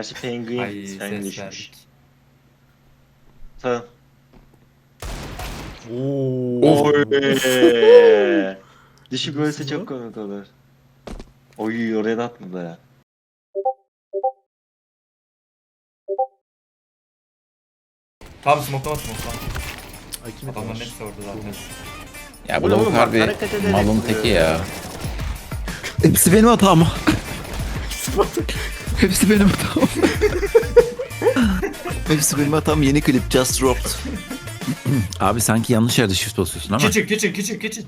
Gerçi Penguin Ay sen ses düşmüş. verdik. Tamam. Oo. Oy. Düşük ölse çok komik olur. Oy oraya da atmadı ya. Tamam smoklama smoklama. Ay kim Adamların yapmış? hepsi orada zaten. Ya Bu lavuk oğlum? harbi Hareket ederek malın vuruyor teki ya. ya. Hepsi benim hatam. Hepsi benim hatam. Hepsi benim hatam. Yeni klip Just Dropped. Abi sanki yanlış yerde shift basıyorsun ama. Kitchen kitchen kitchen kitchen.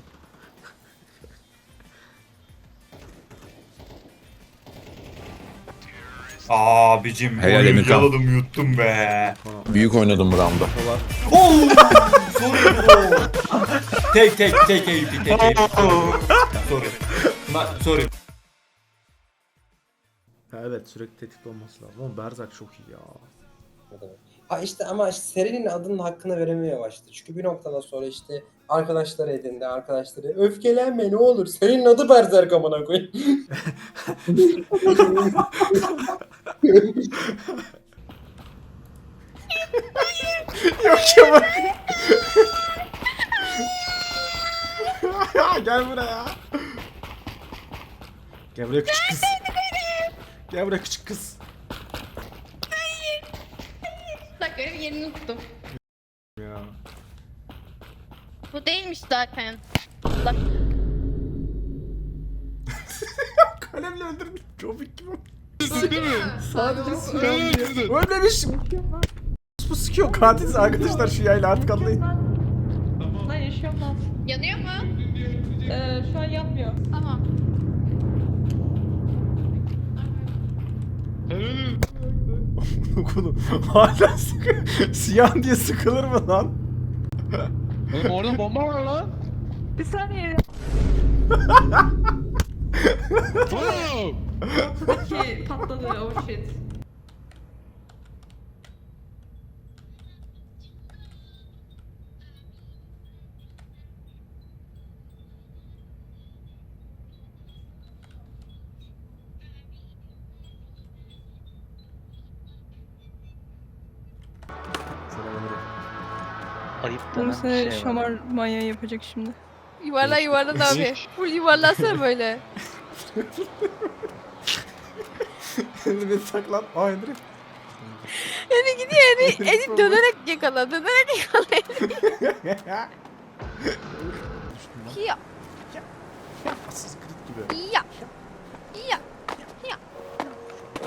Abicim Helal oyun Emirkan. yaladım yuttum be. Büyük oynadım bu roundda. Oh! Sorry bro. Take take take AWP take AWP. Sorry. Ma sorry. Ha, evet sürekli tetikte olması lazım. Oğlum Berzak çok iyi ya. Ha işte ama işte serinin adının hakkını veremeye başladı. Çünkü bir noktadan sonra işte arkadaşları edindi, arkadaşları öfkelenme ne olur. Serinin adı Berserk amına koyayım. Yok ya bak. Gel buraya. Gel buraya küçük kız. Gel buraya küçük kız. Bak benim yerini unuttum. Ya. Bu değilmiş zaten. Bak Kalemle öldürdüm. Robik gibi. Sadece silah diye. Ölmemiş. Bu sıkıyor katil arkadaşlar şu yayla artık anlayın. Ben yaşıyorum lan. yanıyor mu? Ee, şu an yapmıyor. Tamam. Konu hala sıkı. Siyah diye sıkılır mı lan? Orada bomba var lan. Bir saniye. Ki patladı oh shit. Ayıp Burası şamar manyağı yapacak şimdi. Yuvarla yuvarla abi. Full yuvarlasana böyle. Şimdi beni saklan. Aa indireyim. Yani gidiyor yani Edip dönerek yakala dönerek yakala. Ya Asız kırık gibi. ya ya ya.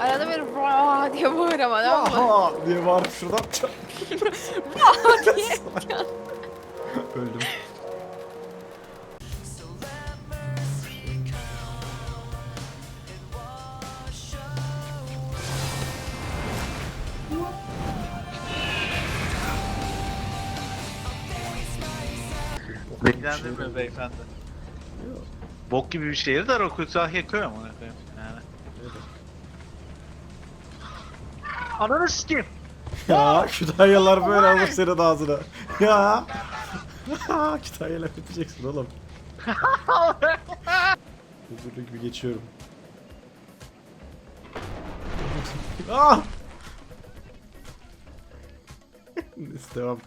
Arada bir vaa diye bağır ama tamam mı? Aha diye bağırıp şuradan çat. diye. Öldüm. Beklendir mi beyefendi? Bok gibi bir şehir de Rokutsah yakıyor ama efendim. Yani. Ananı sikeyim. Ya Kütahyalar böyle alır senin ağzına. Ya. Kütahyalar biteceksin oğlum. Huzurlu gibi geçiyorum. ah! Neyse devam.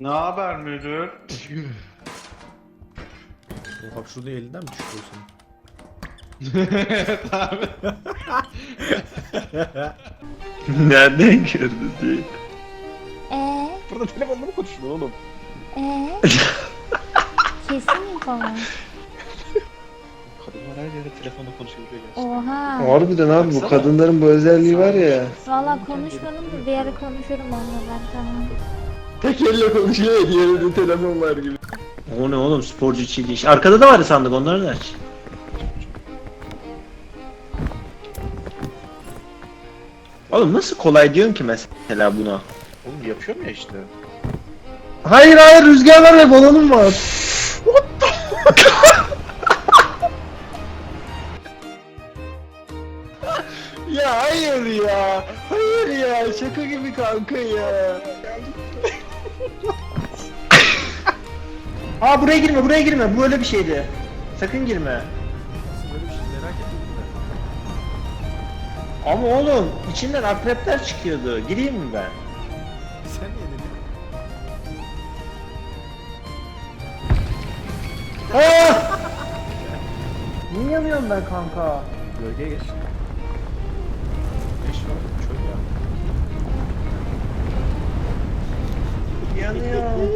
Ne haber müdür? Bak şurada elinden mi düşüyorsun? Nereden gördün diye. Eee? Burada telefonla mı konuşuyorsun oğlum? Eee? Kesin mi falan? Kadınlar her yerde telefonda konuşabiliyor gerçekten. Oha. Harbiden abi bu Baksana. kadınların bu özelliği var ya. Valla konuşmadım da bir ara konuşurum onunla ben tamam. Tek elle konuşuyor ya diğerinde telefon var gibi. O ne oğlum sporcu çiğli iş. Arkada da vardı sandık onları da aç. Oğlum nasıl kolay diyorsun ki mesela buna? Oğlum yapıyorum ya işte. Hayır hayır rüzgar var ve balonum var. ya hayır ya. Hayır ya. Şaka gibi kanka ya. Aa buraya girme buraya girme. Bu öyle bir şeydi. Sakın girme. Böyle bir şey merak ettim de. Ama oğlum içinden akrepler çıkıyordu. Gireyim mi ben? Sen niye dedin? Aa! Niye yanıyorum ben kanka? Gölgeye geç. Geç lan çöl ya. Yanıyorum.